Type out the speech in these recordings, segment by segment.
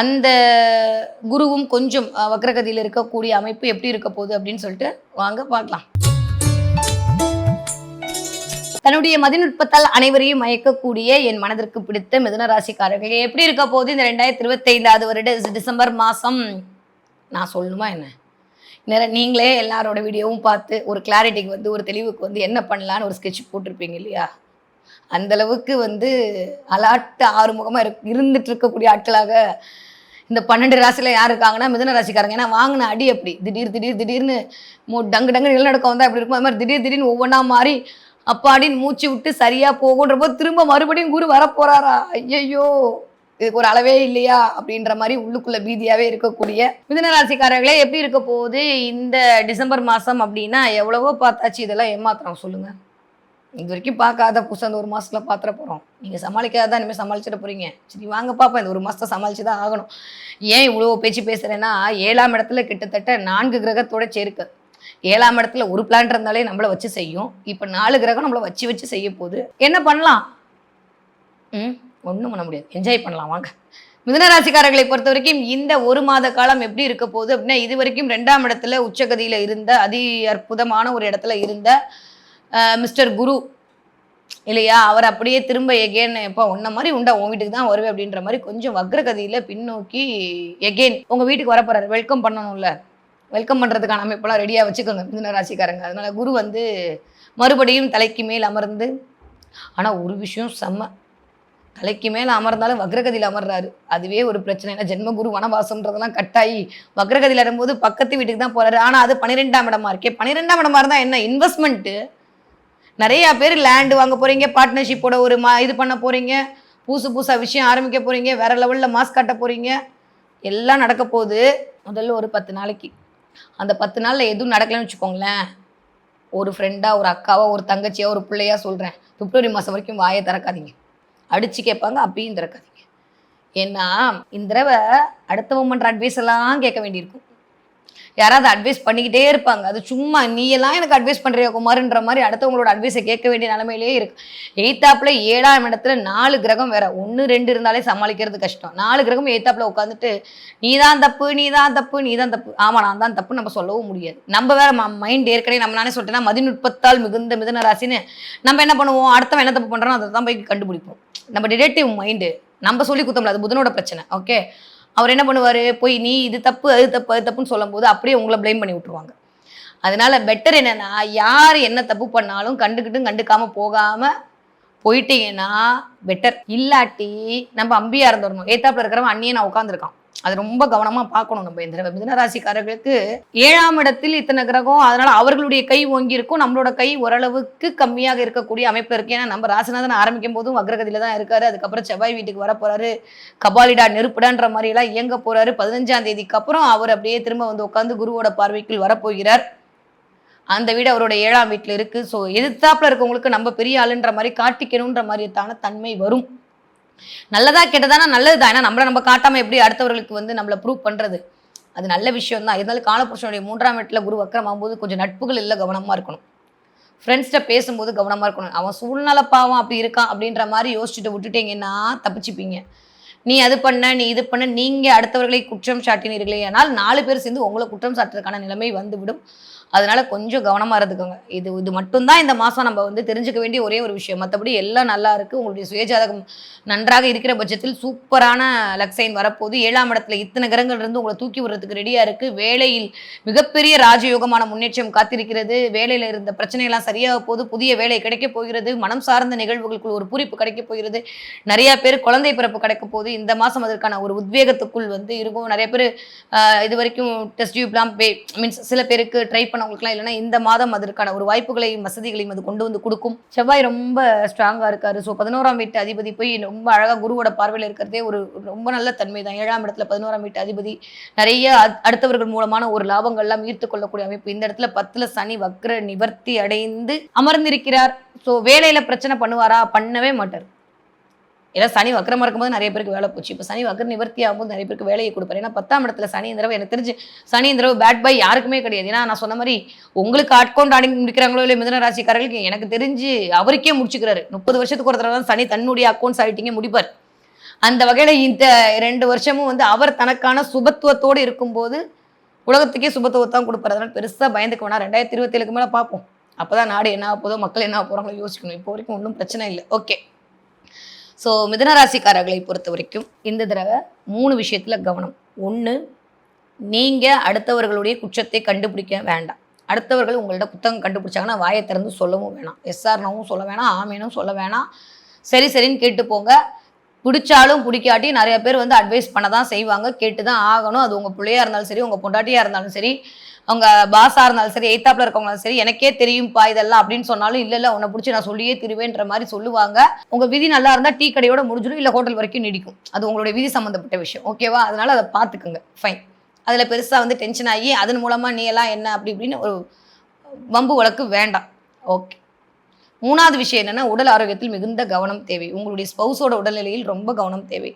அந்த குருவும் கொஞ்சம் வக்ரகதியில் இருக்கக்கூடிய அமைப்பு எப்படி இருக்க போகுது அப்படின்னு சொல்லிட்டு வாங்க பார்க்கலாம். தன்னுடைய மதிநுட்பத்தால் அனைவரையும் மயக்கக்கூடிய என் மனதிற்கு பிடித்த மிதனராசிக்காரர்கள் எப்படி இருக்க போகுது? இந்த ரெண்டாயிரத்தி இருபத்தைந்தாவது வருட டிசம்பர் மாதம் நான் சொல்லணுமா என்ன? நேரம் நீங்களே எல்லாரோட வீடியோவும் பார்த்து ஒரு கிளாரிட்டிக்கு வந்து ஒரு தெளிவுக்கு வந்து என்ன பண்ணலான்னு ஒரு ஸ்கெட்ச் போட்டிருப்பீங்க இல்லையா? அந்த அளவுக்கு வந்து அலாட்டு ஆறுமுகமாக இரு இருந்துட்டு இருக்கக்கூடிய ஆட்களாக இந்த பன்னெண்டு ராசியில் யார் இருக்காங்கன்னா மிதன ராசிக்காரங்க. ஏன்னா வாங்கின அடி அப்படி. திடீர் திடீர் திடீர்னு மூ டங்கு டங்கு நிலநடுக்கம் வந்தால் அப்படி இருக்கும். அது மாதிரி திடீர் திடீர்னு ஒவ்வொன்றா மாறி அப்பாடின்னு மூச்சு விட்டு சரியாக போகுன்ற போது திரும்ப மறுபடியும் குரு வரப்போகிறாரா ஐயையோ இதுக்கு ஒரு அளவே இல்லையா? அப்படின்ற மாதிரி உள்ளுக்குள்ள பீதியாகவே இருக்கக்கூடிய மிதனராசிக்காரர்களே எப்படி இருக்க போகுது இந்த டிசம்பர் மாதம் அப்படின்னா எவ்வளவோ பார்த்தாச்சு. இதெல்லாம் ஏமாத்துறோம் சொல்லுங்கள் இது வரைக்கும் பார்க்காத புதுசாக அந்த ஒரு மாதத்தில் பார்த்துட போகிறோம் நீங்கள் சமாளிக்காத தான் இனிமேல் சமாளிச்சிட போகிறீங்க சரி வாங்க பாப்பா இந்த ஒரு மாதத்தை சமாளிச்சு தான் ஆகணும். ஏன் இவ்வளோ பேச்சு பேசுகிறேன்னா ஏழாம் இடத்துல கிட்டத்தட்ட நான்கு கிரகத்தோட சேர்க்க. ஏழாம் இடத்துல ஒரு பிளான் இருந்தாலே நம்மளை வச்சு செய்யும். இப்போ நாலு கிரகம் நம்மளை வச்சு வச்சு செய்ய போகுது. என்ன பண்ணலாம்? ம் ஒன்றும் பண்ண முடியாது. என்ஜாய் பண்ணலாம். வாங்க. மிதனராசிக்காரர்களை பொறுத்த வரைக்கும் இந்த ஒரு மாத காலம் எப்படி இருக்க போகுது அப்படின்னா இது வரைக்கும் ரெண்டாம் இடத்துல உச்சகதியில் இருந்த அதி அற்புதமான ஒரு இடத்துல இருந்த மிஸ்டர் குரு. இல்லையா? அவர் அப்படியே திரும்ப எகேன் எப்போ உன்ன மாதிரி உண்டா? உன் வீட்டுக்கு தான் வருவேன் அப்படின்ற மாதிரி கொஞ்சம் வக்ரகதியில் பின்னோக்கி எகெயின் உங்கள் வீட்டுக்கு வர போகிறாரு வெல்கம் பண்ணணும்ல. வெல்கம் பண்ணுறதுக்கான அமைப்பெல்லாம் ரெடியாக வச்சுக்கோங்க மிதுன ராசிக்காரங்க. அதனால குரு வந்து மறுபடியும் தலைக்கு மேல் அமர்ந்து ஆனால் ஒரு விஷயம் செம்ம. தலைக்கு மேலே அமர்ந்தாலும் வக்ரகதியில் அமர்றாரு. அதுவே ஒரு பிரச்சனை. ஏன்னா ஜென்மகுரு வனவாசம்ன்றதெல்லாம் கட்டாயி வக்ரகதியில் வரும்போது பக்கத்து வீட்டுக்கு தான் போகிறாரு ஆனால் அது பன்னிரெண்டாம் இடமா இருக்கே. பன்னிரெண்டாம் இடமா இருந்தால் என்ன? இன்வெஸ்ட்மெண்ட்டு நிறையா பேர் லேண்டு வாங்க போகிறீங்க பார்ட்னர்ஷிப்போட ஒரு மா இது பண்ண போகிறீங்க புதுசு புதுசாக விஷயம் ஆரம்பிக்க போகிறீங்க வேற லெவலில் மாஸ்க் காட்ட போகிறீங்க எல்லாம் நடக்க போகுது. முதல்ல ஒரு பத்து நாளைக்கு. அந்த பத்து நாளில் எதுவும் நடக்கலைன்னு வச்சுக்கோங்களேன். ஒரு ஃப்ரெண்டாக ஒரு அக்காவாக ஒரு தங்கச்சியாக ஒரு பிள்ளையாக சொல்கிறேன் பிப்ரவரி மாதம் வரைக்கும் வாயை திறக்காதீங்க. அடித்து கேட்பாங்க அப்பயும் திறக்காதீங்க. ஏன்னா இந்த தடவை அடுத்தவங்க பண்ணுற அட்வைஸ் எல்லாம் கேட்க வேண்டியிருக்கும். யாராவது அட்வைஸ் பண்ணிக்கிட்டே இருப்பாங்க. அது சும்மா நீ எல்லாம் எனக்கு அட்வைஸ் பண்ணுறியா குமார்ன்ற மாதிரி அடுத்தவங்களோட அட்வைஸை கேட்க வேண்டிய நிலமையிலே இருக்கு எய்த்தாப்புல ஏழாம் இடத்துல நாலு கிரகம் வேற. ஒன்று ரெண்டு இருந்தாலே சமாளிக்கிறது கஷ்டம். நாலு கிரகம் எய்த்தாப்புல உட்காந்துட்டு நீ தான் தப்பு நீ தான் தப்பு நீ தான் தப்பு. ஆமா நான் தான் தப்பு நம்ம சொல்லவும் முடியாது. நம்ம வேற மைண்ட் ஏற்கனவே நம்ம நானே சொல்லிட்டேன்னா மதிநுட்பத்தால் மிகுந்த மிதன ராசின்னு நம்ம என்ன பண்ணுவோம்? அடுத்தவன் என்ன தப்பு பண்ணுறோம் அதை தான் போய் கண்டுபிடிப்போம். நம்ம டிடெக்டிவ் மைண்டு நம்ம சொல்லி குத்தம்ல அது புதனோட பிரச்சனை. ஓகே அவர் என்ன பண்ணுவார்? போய் நீ இது தப்பு அது தப்பு அது தப்புன்னு சொல்லும்போது அப்படியே உங்களை ப்ளேம் பண்ணி விட்டுருவாங்க. அதனால பெட்டர் என்னன்னா யார் என்ன தப்பு பண்ணாலும் கண்டுக்கிட்டும் கண்டுக்காம போகாம போயிட்டீங்கன்னா பெட்டர் இல்லாட்டி நம்ம அம்பியா இருந்துடணும் ஏத்தாப்புல இருக்கிறவன் அண்ணியை நான் உட்காந்துருக்கான் அது ரொம்ப கவனமா பார்க்கணும் நம்ம இந்த மிதனராசிக்காரர்களுக்கு ராசிக்காரர்களுக்கு ஏழாம் இடத்தில் இத்தனை கிரகம் அதனால அவர்களுடைய கை ஓங்கி இருக்கும். நம்மளோட கை ஓரளவுக்கு கம்மியாக இருக்கக்கூடிய அமைப்பு இருக்கு. ஏன்னா நம்ம ராசிநாதன் ஆரம்பிக்கும் போதும் வக்ரகதியில தான் இருக்காரு. அதுக்கப்புறம் செவ்வாய் வீட்டுக்கு வர போறாரு. கபாலிடா நெருப்புடான்ற மாதிரி எல்லாம் இயங்க போறாரு. பதினஞ்சாம் தேதிக்கு அப்புறம் அவர் அப்படியே திரும்ப வந்து உட்காந்து குருவோட பார்வைக்குள் வரப்போகிறார் அந்த வீடு அவரோட ஏழாம் வீட்டில் இருக்கு. ஸோ எதிர்த்தாப்புல இருக்கவங்களுக்கு நம்ம பெரிய ஆளுன்ற மாதிரி காட்டிக்கணுன்ற மாதிரியான தன்மை வரும். நல்லதா கெட்டதானா? நல்லது தான் ஏன்னா நம்மளை நம்ம காட்டாமல் எப்படி அடுத்தவர்களுக்கு வந்து நம்மளை ப்ரூவ் பண்ணுறது அது நல்ல விஷயம் தான் இருந்தாலும் காலபுருஷனுடைய மூன்றாம் வீட்டில் குரு வக்கரமாகும்போது கொஞ்சம் நட்புகள் இல்லை கவனமாக இருக்கணும். ஃப்ரெண்ட்ஸ்கிட்ட பேசும்போது கவனமாக இருக்கணும். அவன் சூழ்நிலை பாவம் அப்படி இருக்கான் அப்படின்ற மாதிரி யோசிச்சுட்டு விட்டுட்டீங்கன்னா தப்பிச்சுப்பீங்க? நீ அது பண்ண நீ இது பண்ண நீங்கள் அடுத்தவர்களை குற்றம் சாட்டினீர்களே. ஆனால் நாலு பேர் சேர்ந்து உங்களை குற்றம் சாட்டுறதுக்கான நிலைமை வந்துவிடும். அதனால கொஞ்சம் கவனமாக இருந்துக்கோங்க. இது இது மட்டும்தான் இந்த மாதம் நம்ம வந்து தெரிஞ்சுக்க வேண்டிய ஒரே ஒரு விஷயம். மற்றபடி எல்லாம் நல்லா இருக்குது உங்களுடைய சுயஜாதகம் நன்றாக இருக்கிற பட்சத்தில் சூப்பரான லக்ஸைன் வரப்போகுது. ஏழாம் இடத்துல இத்தனை கிரகங்கள் இருந்து உங்களை தூக்கி விடுறதுக்கு ரெடியாக இருக்குது வேலையில் மிகப்பெரிய ராஜயோகமான முன்னேற்றம் காத்திருக்கிறது. வேலையில் இருந்த பிரச்சனைகள்லாம் சரியாக போகுது. புதிய வேலை கிடைக்க போகிறது. மனம் சார்ந்த நிகழ்வுகளுக்குள் ஒரு பூரிப்பு கிடைக்க போகிறது. நிறைய பேர் குழந்தை பிறப்பு கிடைக்க போகுது. இந்த மாதம் அதற்கான ஒரு உத்வேகத்துக்குள் வந்து இருக்கும். நிறைய பேர் இது வரைக்கும் டெஸ்ட் டியூப்லாம் மீன்ஸ் சில பேருக்கு ட்ரை பண்ண பண்ணவங்களுக்குலாம் இல்லைன்னா இந்த மாதம் அதற்கான ஒரு வாய்ப்புகளையும் வசதிகளையும் அது கொண்டு வந்து கொடுக்கும். செவ்வாய் ரொம்ப ஸ்ட்ராங்காக இருக்காரு. ஸோ பதினோராம் வீட்டு அதிபதி போய் ரொம்ப அழகாக குருவோட பார்வையில் இருக்கிறதே ஒரு ரொம்ப நல்ல தன்மை தான். ஏழாம் இடத்துல பதினோராம் வீட்டு அதிபதி. நிறைய அடுத்தவர்கள் மூலமான ஒரு லாபங்கள்லாம் ஈர்த்து கொள்ளக்கூடிய அமைப்பு. இந்த இடத்துல பத்துல சனி வக்ர நிவர்த்தி அடைந்து அமர்ந்திருக்கிறார். ஸோ வேலையில பிரச்சனை பண்ணுவாரா? பண்ணவே மாட்டார். ஏன்னா சனி வக்கரமாக இருக்கும்போது நிறைய பேருக்கு வேலை போச்சு. இப்போ சனி வக்கர நிவர்த்தி ஆகும்போது நிறைய பேருக்கு வேலையை கொடுப்பாரு. ஏன்னா பத்தாம் இடத்துல சனி இந்திரவு எனக்கு தெரிஞ்சு சனி இந்திரவு பேட் பை யாருக்குமே கிடையாது. ஏன்னா நான் சொன்ன மாதிரி உங்களுக்கு அட்கவுண்ட் ஆடி முடிக்கிறாங்களோ இல்லை மிதன ராசிக்காரர்களுக்கு எனக்கு தெரிஞ்சு அவருக்கே முடிச்சுக்கிறாரு. முப்பது வருஷத்துக்கு ஒரு தடவை தான் சனி தன்னுடைய அக்கௌண்ட்ஸ் ஆகிட்டீங்க முடிப்பார். அந்த வகையில் இந்த ரெண்டு வருஷமும் வந்து அவர் தனக்கான சுபத்துவத்தோடு இருக்கும்போது உலகத்துக்கே சுபத்துவத்தான் கொடுப்பாரு. அதனால் பெருசாக பயந்துக்க வேணாம் ரெண்டாயிரத்தி இருபத்தேழுக்கு மேலே பார்ப்போம். அப்போ தான் நாடு என்ன ஆக போதோ மக்கள் என்ன ஆக யோசிக்கணும். இப்போ வரைக்கும் ஒன்றும் பிரச்சனை இல்லை. ஓகே ஸோ மிதனராசிக்காரர்களை பொறுத்த வரைக்கும் இந்த தடவை மூணு விஷயத்தில் கவனம். ஒன்று நீங்கள் அடுத்தவர்களுடைய குற்றத்தை கண்டுபிடிக்க வேண்டாம். அடுத்தவர்கள் உங்கள்ட்ட புத்தகம் கண்டுபிடிச்சாங்கன்னா வாயை திறந்து சொல்லவும் வேணாம். எஸ்ஆர்னவும் சொல்ல வேணாம் ஆமேனும் சொல்ல வேணாம். சரி சரின்னு கேட்டு போங்க. பிடிச்சாலும் பிடிக்காட்டி நிறைய பேர் வந்து அட்வைஸ் பண்ண தான் செய்வாங்க. கேட்டு தான் ஆகணும். அது உங்கள் பிள்ளையாக இருந்தாலும் சரி உங்கள் பொண்டாட்டியாக இருந்தாலும் சரி அவங்க பாஸாக இருந்தாலும் சரி எய்த்தாப்பில் இருக்கவங்களும் சரி எனக்கே தெரியும்ப்பா இதெல்லாம் அப்படின்னு சொன்னாலும் இல்ல இல்ல உன்னை பிடிச்சி நான் சொல்லியே திருவேன்ற மாதிரி சொல்லுவாங்க. உங்கள் விதி நல்லா இருந்தால் டீ கடையோட முடிஞ்சிடும் இல்லை ஹோட்டல் வரைக்கும் நீடிக்கும். அது உங்களுடைய விதி சம்மந்தப்பட்ட விஷயம் ஓகேவா அதனால அதை பார்த்துக்குங்க. ஃபைன் அதில் பெருசாக வந்து டென்ஷன் ஆகி அதன் மூலமாக நீ எல்லாம் என்ன? அப்படி இப்படின்னு ஒரு வம்பு வழக்கு வேண்டாம். ஓகே மூணாவது விஷயம் என்னென்னா உடல் ஆரோக்கியத்தில் மிகுந்த கவனம் தேவை. உங்களுடைய ஸ்பௌஸோட உடல்நிலையில் ரொம்ப கவனம் தேவை.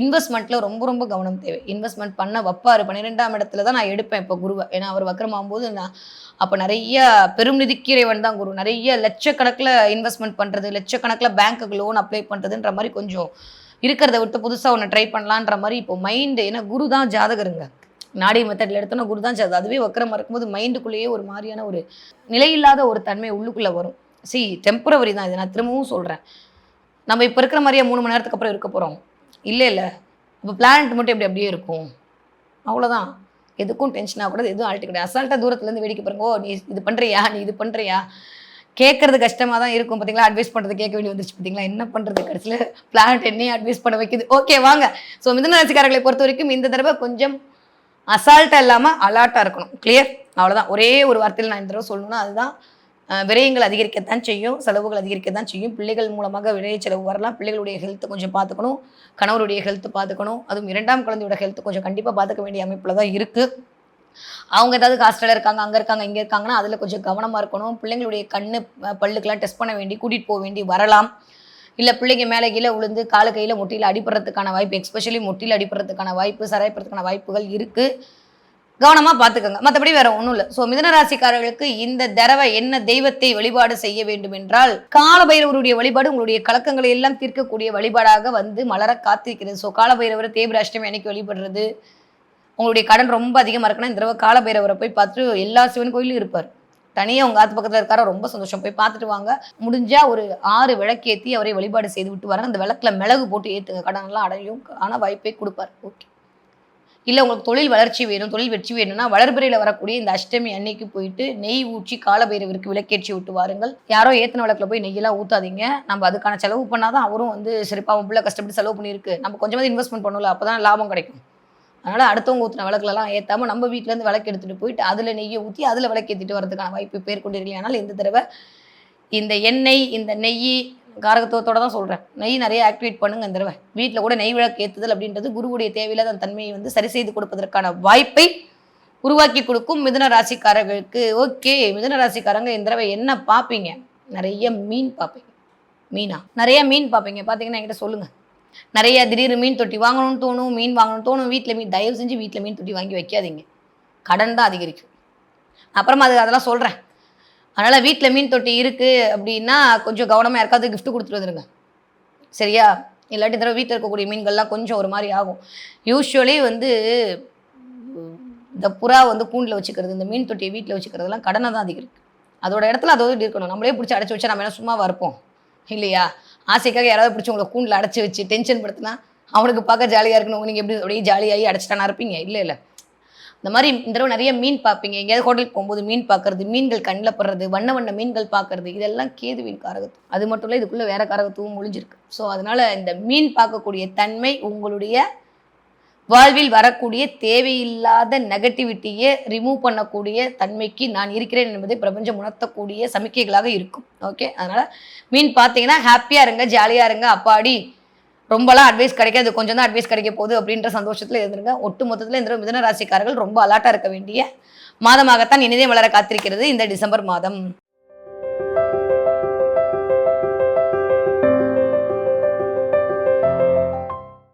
இன்வெஸ்ட்மெண்ட்டில் ரொம்ப ரொம்ப கவனம் தேவை. இன்வெஸ்ட்மெண்ட் பண்ண வைப்பாரு. பன்னிரெண்டாம் இடத்துல தான் நான் எடுப்பேன் இப்போ குருவை. ஏன்னா அவர் வக்கரமாகும்போது நான் அப்போ நிறைய பெரும் நிதிக்கிறைவன் தான் குரு. நிறைய லட்சக்கணக்கில் இன்வெஸ்ட்மெண்ட் பண்ணுறது லட்சக்கணக்கில் பேங்க்குக்கு லோன் அப்ளை பண்ணுறதுன்ற மாதிரி கொஞ்சம் இருக்கிறத விட்டு புதுசாக ஒன்று ட்ரை பண்ணலான்ற மாதிரி இப்போ மைண்டு ஏன்னா குரு தான் ஜாதகருங்க. நாடி மெத்தடில் எடுத்தோன்னா குரு தான் ஜாதகம். அதுவே வக்கரமாக இருக்கும்போது மைண்டுக்குள்ளேயே ஒரு மாதிரியான ஒரு நிலையில்லாத ஒரு தன்மை உள்ளுக்குள்ளே வரும். சி டெம்பரவரி தான் இது. நான் திரும்பவும் சொல்கிறேன் நம்ம இப்போ இருக்கிற மாதிரியே மூணு மணி நேரத்துக்கு அப்புறம் இருக்க போகிறோம் இல்லை இல்லை. இப்போ பிளானட் மட்டும் எப்படி அப்படியே இருக்கும்? அவ்வளோதான் எதுக்கும் டென்ஷன் ஆகக்கூடாது. எதுவும் ஆல்ட்டு கிடையாது. அசால்ட்டாக தூரத்துலேருந்து வேடிக்கை பாருங்க. ஓ நீ இது பண்ணுறியா நீ இது பண்ணுறியா கேட்கறது கஷ்டமாக தான் இருக்கும். பார்த்தீங்களா அட்வைஸ் பண்ணுறது கேட்க வேண்டி வந்துச்சு பார்த்தீங்களா என்ன பண்ணுறது கடைசியில் பிளானட் என்னையும் அட்வைஸ் பண்ண வைக்குது. ஓகே வாங்க. ஸோ மிதனராசிக்காரர்களை பொறுத்த வரைக்கும் இந்த தடவை கொஞ்சம் அசால்ட்டாக இல்லாமல் அலர்ட்டாக இருக்கணும். கிளியர் அவ்வளோதான் ஒரே ஒரு வார்த்தையில் நான் இந்த தடவை சொல்லணும்னா அதுதான் விரயங்கள் அதிகரிக்கத்தான் செய்யும் செலவுகள் அதிகரிக்கத்தான் செய்யும். பிள்ளைகள் மூலமாக விரைய செலவு வரலாம். பிள்ளைகளுடைய ஹெல்த்தை கொஞ்சம் பார்த்துக்கணும். கணவருடைய ஹெல்த்து பார்த்துக்கணும். அதுவும் இரண்டாம் குழந்தையோட ஹெல்த் கொஞ்சம் கண்டிப்பாக பார்த்துக்க வேண்டிய அமைப்பில் தான் இருக்குது அவங்க ஏதாவது ஹாஸ்டலில் இருக்காங்க அங்கே இருக்காங்க இங்கே இருக்காங்கன்னா அதில் கொஞ்சம் கவனமாக இருக்கணும். பிள்ளைங்களுடைய கண்ணு பல்லுக்கெல்லாம் டெஸ்ட் பண்ண வேண்டி கூட்டிகிட்டு போக வேண்டி வரலாம். இல்லை பிள்ளைங்க மேலே கீழே விழுந்து காலு கையில் முட்டியில் அடிபடுறதுக்கான வாய்ப்பு எக்ஸ்பெஷலி முட்டியில் அடிபடுறதுக்கான வாய்ப்பு சராயப்படுறதுக்கான வாய்ப்புகள் இருக்குது கவனமாக பார்த்துக்கோங்க. மற்றபடி வேற ஒன்றும் இல்லை. ஸோ மிதனராசிக்காரர்களுக்கு இந்த தடவை என்ன தெய்வத்தை வழிபாடு செய்ய வேண்டும் என்றால் காலபைரவருடைய வழிபாடு உங்களுடைய கலக்கங்களை எல்லாம் தீர்க்கக்கூடிய வழிபாடாக வந்து மலர காத்திருக்கிறது. ஸோ காலபைரவர் தேவிராஷ்டமி அன்னைக்கு வழிபடுறது. உங்களுடைய கடன் ரொம்ப அதிகமாக இருக்குன்னா இந்த தடவை காலபைரவரை போய் பார்த்துட்டு எல்லா சிவன் கோயிலும் இருப்பார். தனியாக உங்கள் ஆத்து பக்கத்தில் இருக்காரோ ரொம்ப சந்தோஷம். போய் பார்த்துட்டு வாங்க. முடிஞ்சால் ஒரு ஆறு விளக்கேற்றி அவரை வழிபாடு செய்து விட்டு வராங்க அந்த விளக்கில் மிளகு போட்டு ஏற்றுங்க கடனெல்லாம் அடையும். ஆனால் வாய்ப்பே கொடுப்பார். ஓகே இல்லை உங்களுக்கு தொழில் வளர்ச்சி வேணும் தொழில் வெற்றி வேணும்னா வளர்பிறையில் வரக்கூடிய இந்த அஷ்டமி அன்னைக்கு போயிட்டு நெய் ஊற்றி காலபைரவருக்கு விளக்கேற்றி விட்டு வாருங்கள். யாரோ ஏற்றின விளக்கில் போய் நெய்யெல்லாம் ஊற்றாதீங்க நம்ம அதுக்கான செலவு பண்ணாதான் அவரும் வந்து சரிப்பா அவன் பிள்ளை கஷ்டப்பட்டு செலவு பண்ணியிருக்கு. நம்ம கொஞ்சமாவது இன்வெஸ்ட்மெண்ட் பண்ணல அப்போ தான் லாபம் கிடைக்கும். அதனால் அடுத்தவங்க ஊற்றின விளக்குலலாம் ஏற்றாமல் நம்ம வீட்டிலேருந்து விளக்கு எடுத்துகிட்டு போயிட்டு அதில் நெய்யை ஊற்றி அதில் விளக்கு ஏற்றிட்டு வரதுக்கான வாய்ப்பு பேர் கொண்டிருக்கலையானால் இந்த தடவை இந்த எண்ணெய் இந்த நெய் காரகத்துவத்தோட தான் சொல்கிறேன் நெய் நிறைய ஆக்டிவேட் பண்ணுங்க இந்த தடவை. வீட்டில் கூட நெய் விளக்கு ஏற்றுதல் அப்படின்றது குருவுடைய தேவையில்லாத அந்த தன்மையை வந்து சரி செய்து கொடுப்பதற்கான வாய்ப்பை உருவாக்கி கொடுக்கும் மிதன ராசிக்காரர்களுக்கு. ஓகே மிதன ராசிக்காரங்க இந்த தடவை என்ன பார்ப்பீங்க நிறைய மீன் பார்ப்பீங்க மீனா? நிறைய மீன் பார்ப்பீங்க பார்த்தீங்கன்னா என்கிட்ட சொல்லுங்கள் நிறைய திடீர் மீன் தொட்டி வாங்கணும்னு தோணும் மீன் வாங்கணும்னு தோணும். வீட்டில் மீன் தயவு செஞ்சு வீட்டில் மீன் தொட்டி வாங்கி வைக்காதீங்க. கடன் தான் அதிகரிக்கும். அப்புறமா அது அதெல்லாம் சொல்கிறேன் அதனால் வீட்டில் மீன் தொட்டி இருக்குது அப்படின்னா கொஞ்சம் கவனமாக யாருக்காவது கிஃப்ட் கொடுத்துட்டு வந்துருங்க. சரியா? இல்லாட்டி தடவை வீட்டில் இருக்கக்கூடிய மீன்கள்லாம் கொஞ்சம் ஒரு மாதிரி ஆகும். யூஸ்வலி வந்து இந்த புறா வந்து கூண்டில் வச்சுக்கிறது இந்த மீன் தொட்டியை வீட்டில் வச்சுக்கிறதுலாம் கடனை தான் அதிகரிக்கும். அதோட இடத்துல அதோடு இருக்கணும். நம்மளே பிடிச்சி அடைச்சி வச்சா நம்ம என்ன சும்மாவாக இருப்போம் இல்லையா? ஆசைக்காக யாராவது பிடிச்சி உங்களை கூண்டில் அடைச்சி வச்சு டென்ஷன் படுத்தினா அவனுக்கு பார்க்க ஜாலியாக இருக்கணும். நீங்கள் எப்படி அப்படியே ஜாலியாகி அடைச்சிட்டானா இருப்பீங்க? இல்லை இல்லை. இந்த மாதிரி இந்த தடவை நிறைய மீன் பார்ப்பீங்க. எங்கேயாவது ஹோட்டலுக்கு போகும்போது மீன் பார்க்கறது மீன்கள் கண்ணில் படுறது வண்ண வண்ண மீன்கள் பார்க்கறது இதெல்லாம் கேதுவின் காரகத்துவம். அது மட்டும் இல்லை இதுக்குள்ளே வேற காரகத்துவம் ஒளிஞ்சிருக்கு. ஸோ அதனால இந்த மீன் பார்க்கக்கூடிய தன்மை உங்களுடைய வாழ்வில் வரக்கூடிய தேவையில்லாத நெகட்டிவிட்டியை ரிமூவ் பண்ணக்கூடிய தன்மைக்கு நான் இருக்கிறேன் என்பதை பிரபஞ்சம் உணர்த்தக்கூடிய சமிக்கைகளாக இருக்கும். ஓகே அதனால் மீன் பார்த்தீங்கன்னா ஹாப்பியாக இருங்க ஜாலியாக இருங்க அப்பாடி. ரொம்பலாம் அட்வைஸ் கிடைக்காது. கொஞ்சம் தான் அட்வைஸ் கிடைக்க போகுது அப்படின்ற சந்தோஷத்தில் இருந்துருங்க. ஒட்டு மொத்தத்தில் இந்த தடவை ராசிக்காரர்கள் ரொம்ப அலாட்டாக இருக்க வேண்டிய மாதமாகத்தான் இனிதே வளர காத்திருக்கிறது இந்த டிசம்பர் மாதம்.